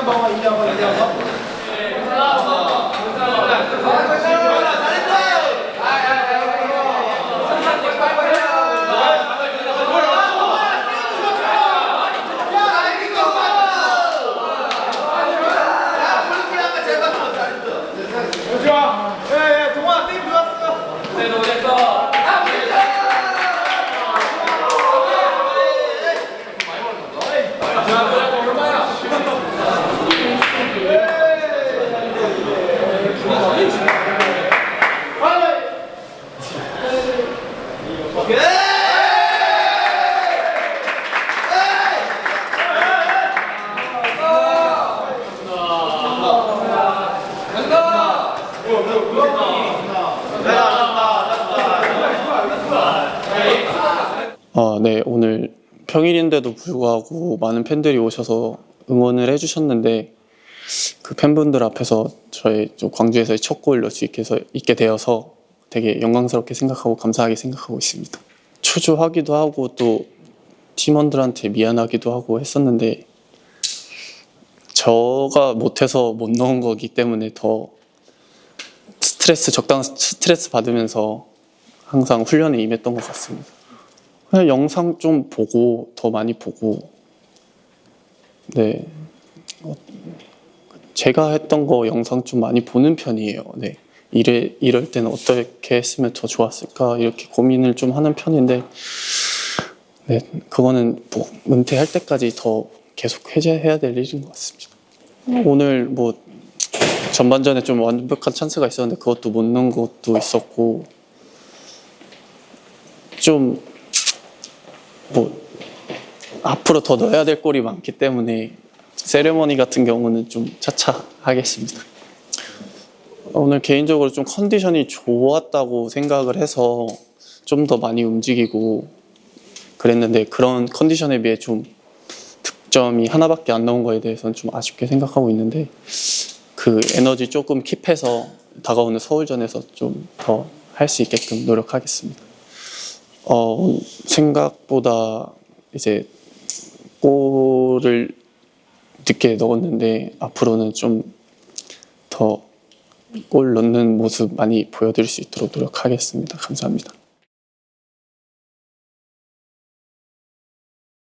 한 번만, 이제 한 번, 이제 한 번. 좋아. 예, 예, 동아, 쌤 좋았어. 아, 네, 오늘 평일인데도 불구하고 많은 팬들이 오셔서 응원을 해주셨는데 그 팬분들 앞에서 저의 좀 광주에서의 첫골 넣을 수 있게, 해서, 있게 되어서 되게 영광스럽게 생각하고 감사하게 생각하고 있습니다. 초조하기도 하고 또 팀원들한테 미안하기도 하고 했었는데 저가 못해서 못 넣은 거기 때문에 더 스트레스 적당한 스트레스 받으면서 항상 훈련에 임했던 것 같습니다. 그냥 영상 좀 보고 더 많이 보고. 네. 어, 제가 했던 거 영상 좀 많이 보는 편이에요. 네. 이래 이럴 때는 어떻게 했으면 더 좋았을까? 이렇게 고민을 좀 하는 편인데. 네. 그거는 뭐 은퇴할 때까지 더 계속 해제해야 될 일인 것 같습니다. 오늘 뭐 전반전에 좀 완벽한 찬스가 있었는데 그것도 못 넣은 것도 있었고. 좀 뭐 앞으로 더 넣어야 될 골이 많기 때문에 세레머니 같은 경우는 좀 차차 하겠습니다. 오늘 개인적으로 좀 컨디션이 좋았다고 생각을 해서 좀 더 많이 움직이고 그랬는데 그런 컨디션에 비해 좀 득점이 하나밖에 안 나온 거에 대해서는 좀 아쉽게 생각하고 있는데 그 에너지 조금 킵해서 다가오는 서울전에서 좀 더 할 수 있게끔 노력하겠습니다. 어, 생각보다 이제 골을 늦게 넣었는데 앞으로는 좀 더 골 넣는 모습 많이 보여드릴 수 있도록 노력하겠습니다. 감사합니다.